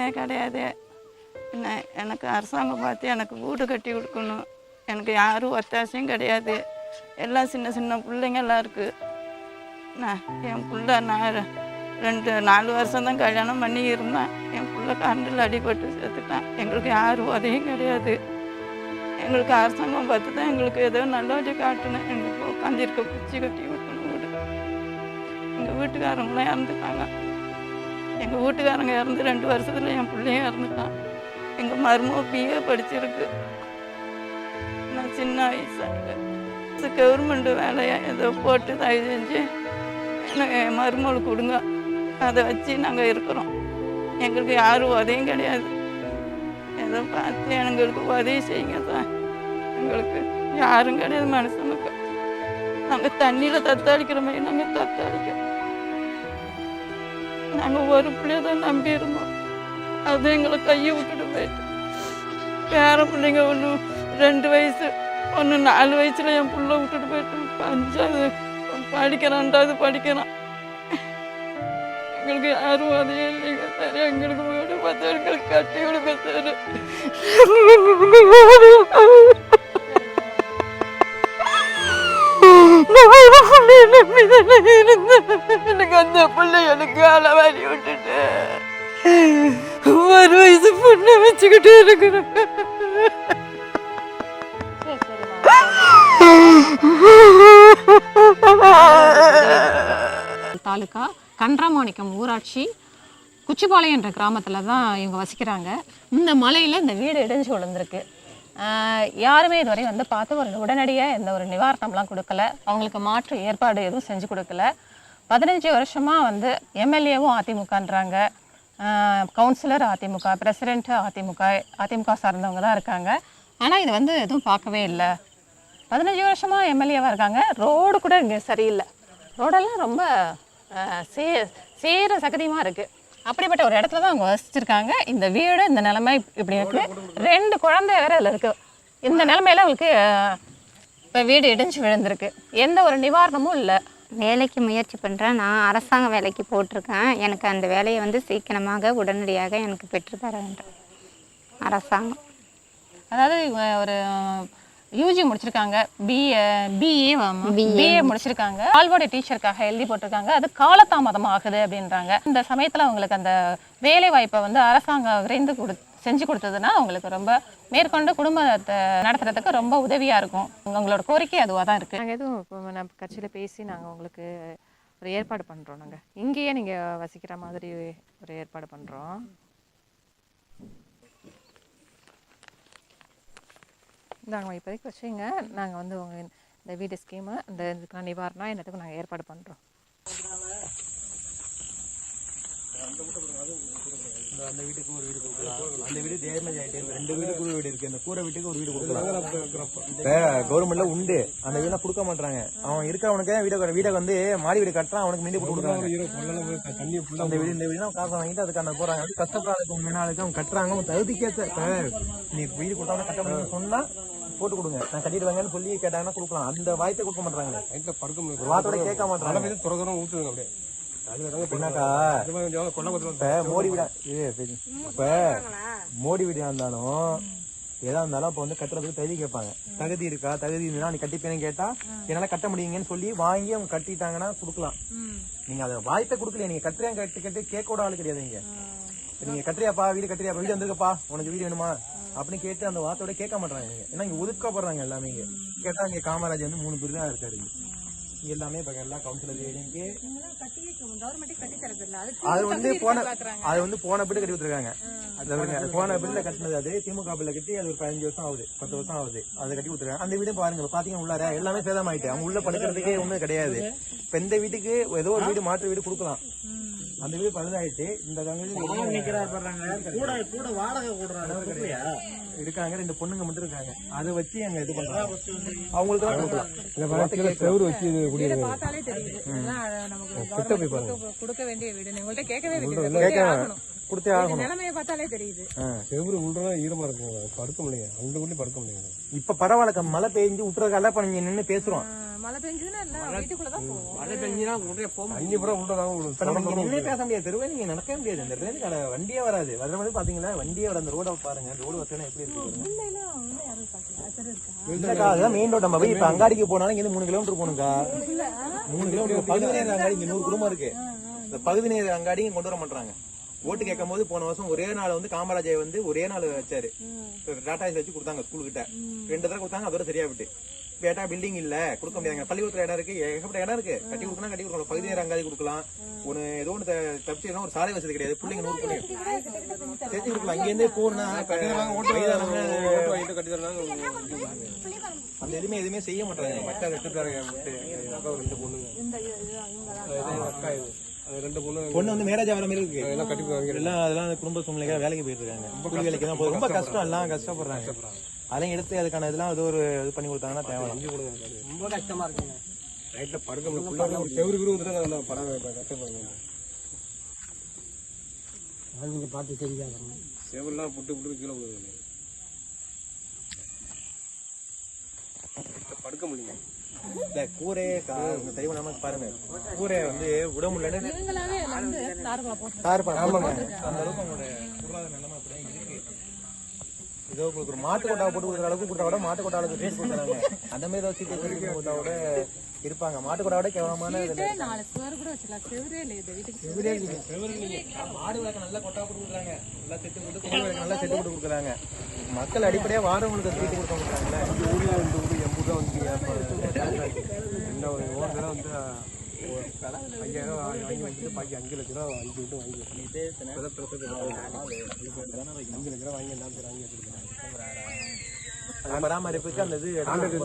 கிடையாது. என்ன எனக்கு அரசாங்கம் பார்த்து எனக்கு வீடு கட்டி கொடுக்கணும். எனக்கு யாரும் ஒத்தாசையும் கிடையாது. எல்லாம் சின்ன சின்ன பிள்ளைங்க எல்லாம் இருக்குது நான் என் பிள்ளை நான் ரெண்டு நாலு வருஷம்தான் கல்யாணம் பண்ணி இருந்தேன். என் பிள்ளை கரண்டில் அடிபட்டு சேர்த்துட்டேன் எங்களுக்கு யாரும் உதவியும் கிடையாது. எங்களுக்கு அரசாங்கம் பார்த்து தான் எங்களுக்கு ஏதோ நல்ல வழி காட்டணும். எங்களுக்கு உட்காந்துருக்க குச்சி கட்டி கொடுக்கணும் வீடு. எங்கள் வீட்டுக்காரங்களாம் இறந்துட்டாங்க. எங்கள் வீட்டுக்காரங்க இறந்து ரெண்டு வருஷத்தில் என் பிள்ளையும் இறந்துட்டான். எங்கள் மருமக பிஏ படிச்சிருக்கு. நான் சின்ன வயசாக இருக்கு கவர்மெண்ட் வேலையை ஏதோ போட்டு தயவு செஞ்சு எனக்கு என் மருமகளுக்கு கொடுங்க. அதை வச்சு நாங்கள் இருக்கிறோம். எங்களுக்கு யாரும் உதவியும் கிடையாது. ஏதோ பார்த்து எங்களுக்கு உதவி செய்யுங்க தான் எங்களுக்கு யாரும் கிடையாது மனுஷனுக்கு. நாங்கள் தண்ணியில் தத்தாளிக்கிற மாதிரி நாங்கள் தத்தாளிக்கிறோம். நாங்கள் ஒரு பிள்ளைய தான் நம்பி இருந்தோம். அது எங்களை கையை விட்டுட்டு போயிட்டு. பேர பிள்ளைங்க ஒன்று ரெண்டு வயசு ஒன்று நாலு வயசில் என் பிள்ளை விட்டுட்டு போயிட்டு. பஞ்சாவது அஞ்சாவது படிக்கிறான் ரெண்டாவது படிக்கிறான் எங்களுக்கு யாரும் அதே இல்லைங்க சார். எங்களுக்கு வீடு பார்த்து எங்களுக்கு கட்டி கொடுக்க சார். பிள்ளைய இருந்தேன். எனக்கு அந்த பிள்ளை எனக்கு அளவாரி விட்டுட்டு ஒரு வயசு பொண்ணை வச்சுக்கிட்டு இருக்கிறேன் சரி சரிம்மா தாலுக்கா கன்றாமாணிக்கம் ஊராட்சி குச்சிபாளையம் என்ற கிராமத்தில் தான் இவங்க வசிக்கிறாங்க இந்த மலையில் இந்த வீடு இடிஞ்சு விழுந்திருக்கு யாருமே இதுவரை வந்து பார்த்து ஒரு உடனடியாக எந்த ஒரு நிவாரணம்லாம் கொடுக்கல. அவங்களுக்கு மாற்று ஏற்பாடு எதுவும் செஞ்சு கொடுக்கல. பதினஞ்சு வருஷமாக வந்து எம்எல்ஏவும் அதிமுகன்றாங்க. கவுன்சிலர் அதிமுக பிரசிடென்ட்டு அதிமுக அதிமுக சார்ந்தவங்க தான் இருக்காங்க. ஆனால் இது வந்து எதுவும் பார்க்கவே இல்லை. பதினஞ்சு வருஷமாக எம்எல்ஏவாக இருக்காங்க. ரோடு கூட இங்கே சரியில்லை. ரோடெல்லாம் ரொம்ப சே சேர சகதியமாக இருக்குது அப்படிப்பட்ட ஒரு இடத்துல தான் அவங்க வசிச்சிருக்காங்க. இந்த வீடு இந்த நிலைமை இப்படி இருக்கு. ரெண்டு குழந்தை வேற இதில் இருக்கு. இந்த நிலைமையில அவங்களுக்கு இப்போ வீடு இடிஞ்சு விழுந்திருக்கு. எந்த ஒரு நிவாரணமும் இல்லை. வேலைக்கு முயற்சி பண்ணுறேன் நான் அரசாங்க வேலைக்கு போட்டிருக்கேன். எனக்கு அந்த வேலையை வந்து சீக்கிரமாக உடனடியாக எனக்கு பெற்றுத்தர வேண்டும். அரசாங்கம். அதாவது ஒரு யூஜி முடிச்சிருக்காங்க. பிஏ பிஏ பிஏ முடிச்சிருக்காங்க. பால்வாடி டீச்சருக்காக எழுதி போட்டிருக்காங்க. அது காலதாமதம் ஆகுது அப்படின்றாங்க. இந்த சமயத்தில் அவங்களுக்கு அந்த வேலை வாய்ப்பை வந்து அரசாங்கம் விரைந்து கொடு செஞ்சு கொடுத்ததுன்னா அவங்களுக்கு ரொம்ப மேற்கொண்டு குடும்பத்தை நடத்துறதுக்கு ரொம்ப உதவியாக இருக்கும். உங்களோட கோரிக்கை அதுவாக தான் இருக்குது நாங்கள் எதுவும் இப்போ நம்ம கட்சியில் பேசி நாங்கள் உங்களுக்கு ஒரு ஏற்பாடு பண்ணுறோம் நாங்கள் இங்கேயே நீங்கள் வசிக்கிற மாதிரி ஒரு ஏற்பாடு பண்ணுறோம் நாங்கள் இப்போதைக்கு வச்சுங்க நாங்கள் வந்து உங்கள் இந்த வீடு ஸ்கீமு இந்த இதுக்கான நிவாரணம் என்னத்துக்கு நாங்கள் ஏற்பாடு பண்ணுறோம் அந்த வீட்டுக்கு ஒரு வீடு கொடுக்கலாம். அந்த வீடு டேமேஜ் ஆயிட்டு இருக்கு. ரெண்டு வீட்டுக்கு ஒரு வீடு இருக்கு. அந்த கூரை வீட்டுக்கு ஒரு வீடு கொடுக்கலாம். கவர்மெண்ட்ல உண்டு. அந்த வீடை கொடுக்க மாட்டாங்க அவன் இருக்கவனுக்கு வீட வீடை வந்து மாடி வீடு கட்டுறான் அவனுக்கு போட்டு கொடுக்குறாங்க. அந்த வீடு இந்த வீடு காசை வாங்கிட்டு அதுக்கான போறாங்க. அது கஷ்டப்படாதுக்கு உண்மையான அவங்க கட்டுறாங்க அவன் தகுதிக்கேற்ற இப்ப நீ வீடு கொடுத்தா கட்ட முடியும்னு சொன்னா போட்டு கொடுங்க. நான் கட்டிடுவாங்கன்னு சொல்லி கேட்டாங்கன்னா கொடுக்கலாம். அந்த வாய்ப்பை கொடுக்க மாட்டாங்க முடியும் வார்த்தையோட கேட்க மாட்டாங்க துற துறம் ஊத்துதுங்க அப்படியே. மோடி வீடா. இப்ப மோடி வீடா இருந்தாலும் எதா இருந்தாலும் இப்ப வந்து கட்டுறதுக்கு தகுதி கேட்பாங்க. தகுதி இருக்கா? தகுதி இருந்தா நீ கட்டிப்பேன்னு கேட்டா என்னால கட்ட முடியுங்கன்னு சொல்லி வாங்கி அவங்க கட்டிட்டாங்கன்னா கொடுக்கலாம். நீங்க அதை வாய்ப்பை கொடுக்கல நீங்க கட்டுறியா கட்டி கட்டி கேட்க கூட ஆளு கிடையாது இங்க. நீங்க கட்டுறியாப்பா வீடு கட்டுறியாப்பா வீடு வந்திருக்கப்பா உனக்கு வீடு வேணுமா? அப்படின்னு கேட்டு அந்த வார்த்தையோட கேட்க மாட்டாங்க நீங்க ஏன்னா இங்க ஒதுக்கப்படுறாங்க எல்லாமே இங்க. கேட்டா இங்க காமராஜ் வந்து மூணு பேர் தான் இருக்காரு எல்லாமே எல்லா கவுன்சிலர் ஏடிஎம்கே அது வந்து போன அது வந்து போன பிட்டு கட்டி கொடுத்துருக்காங்க. அது போன பில்ல கட்டினது அது திமுக பில்ல கட்டி அது ஒரு பதினஞ்சு வருஷம் ஆகுது பத்து வருஷம் ஆகுது. அதை கட்டி கொடுத்துருக்காங்க. அந்த வீடும் பாருங்க பாத்தீங்கன்னா உள்ளார எல்லாமே சேதமாயிட்டு அவங்க உள்ள படுக்கிறதுக்கே ஒண்ணும் கிடையாது. இப்ப இந்த வீட்டுக்கு ஏதோ ஒரு வீடு மாற்று வீடு கொடுக்கலாம். அந்த வீடு பழுதாயிட்டு இந்த இருக்காங்க. ரெண்டு பொண்ணுங்க மட்டும் இருக்காங்க. அதை வச்சு அங்க இது பண்றாங்க. அவங்களுக்கு செவரு வச்சு வீடை பார்த்தாலே தெரியுது. நமக்கு கொடுக்க வேண்டிய வீடு உங்கள்கிட்ட கேட்கவே கேட்க கொடுத்தே ஆகணும். நிலைமையை பார்த்தாலே தெரியுது. செவ்வறு உள்ள ஈரமா இருக்குங்க படுக்க முடியல. அந்த உள்ளே படுக்க முடியாது. இப்ப பரவாயில்ல மழை பெஞ்சு விட்டுறதுக்கால இப்ப நீங்க நின்னு பேசுறோம். மழை பெஞ்சதுன்னா இல்ல வீட்டுக்குள்ளதான் போவோம். மழை பெஞ்சினா உடனே போக அஞ்சு பூரா உள்ள இப்ப நம்ம இங்க நின்னே பேச முடியாது. தெருவே நீங்க நடக்கவே முடியாது. இந்த கடை வண்டியே வராது. வர மாதிரி பாத்தீங்களா வண்டியே வர அந்த ரோட பாருங்க. ரோடு வசதி எப்படி இருக்கு. இல்லக்கா மெயின் ரோட் நம்ம போய் இப்ப அங்காடிக்கு போனாலும் இங்க மூணு கிலோமீட்டர் போகணும்க்கா. மூணு கிலோமீட்டர் பகுதி நேர அங்காடி இங்க நூறு குடும்பம் இருக்கு. இந்த பகுதி நேர அங்காடி இங்க கொண்டு வர மாட்டாங்க ஓட்டு கேட்கும் போது போன வருஷம் ஒரே நாள் வந்து காமராஜர் வந்து ஒரே நாள் வச்சாரு. டாடா வச்சு கொடுத்தாங்க ஸ்கூல் கிட்ட ரெண்டு தடவை கொடுத்தாங்க அதோட சரியா விட்டு. பேட்டா பில்டிங் இல்ல கொடுக்க முடியாதுங்க. பள்ளிக்கூடத்துல இடம் இருக்கு ஏகப்பட்ட இடம் இருக்கு. கட்டி கொடுக்கலாம் கட்டி கொடுக்கலாம். பகுதி நேர அங்காடி கொடுக்கலாம். ஒன்னு ஏதோ ஒன்று தப்பிச்சு ஒரு சாலை வசதி கிடையாது. பிள்ளைங்க நூறு பிள்ளைங்க சேர்த்து கொடுக்கலாம். இங்க இருந்தே போனா அந்த எதுவுமே எதுவுமே செய்ய மாட்டாங்க. ரெட்டுக்காரங்க அக்கா ஒரு ரெண்டு பொண்ணுங்க. ரெண்டு பொண்ணு பொண்ணு வந்து மேரேஜ் ஆகிற மாதிரி இருக்கு. எல்லாம் கட்டி வாங்கி எல்லாம் அதெல்லாம் குடும்ப சூழ்நிலைக்காக வேலைக்கு போயிட்டு இருக்காங்க கூலி வேலைக்கு தான் போகுது. ரொம்ப கஷ்டம் எல்லாம் கஷ்டப்படுறாங்க. அதெல்லாம் எடுத்து அதுக்கான இதெல்லாம் ஏதோ ஒரு இது பண்ணி கொடுத்தாங்கன்னா தேவை ரொம்ப கஷ்டமா இருக்குங்க. நைட்ல படுக்க முடியல. செவரு விரு வந்துட்டு நல்லா படம் கஷ்டப்படுறாங்க நீங்க பார்த்து செஞ்சாங்க செவருலாம் புட்டு புட்டு கீழே விழுது படுக்க முடியல. இல்ல கூரையே கா- உங்க தெய்வ நமக்கு பாருங்க. கூரை வந்து விட முடியலன்னு அந்த அளவுக்கு பொருளாதார நிலைமை இருக்கு. ஏதோ உங்களுக்கு ஒரு மாட்டு கொட்டா போட்டு கொடுக்குற அளவுக்கு கொடுத்தா கூட மாட்டு கொட்டாளுக்கு சீட்டு கொடுக்குறாங்க. அந்த மாதிரி ஏதாவது சீட்டு வச்சு கொடுத்தா கூட இருப்பாங்க. மாட்டு கொட்டாவோட கேவலமான இதுல நாலு சுவர் கூட வச்சிடலாம் செவரே இல்லை இது வீட்டுக்கு. மாடு வளர்க்க நல்லா கொட்டா போட்டு கொடுக்குறாங்க. நல்லா செட்டு போட்டு நல்லா செட்டு போட்டு கொடுக்குறாங்க. மக்கள் அடிப்படையா வாரவங்களுக்கு சீட்டு கொடுக்க மாட்டாங்கல்ல. ரூபா வந்து என்ன ஒரு வந்து ஐயாயிரம் வாங்கி வச்சுட்டு பாக்கி அஞ்சு லட்ச ரூபா அஞ்சு விட்டு வாங்கி அஞ்சு லட்ச ரூபா வாங்கி என்ன வாங்கி அந்த பராமரிப்புக்கு அந்த இது ஆண்டுக்கு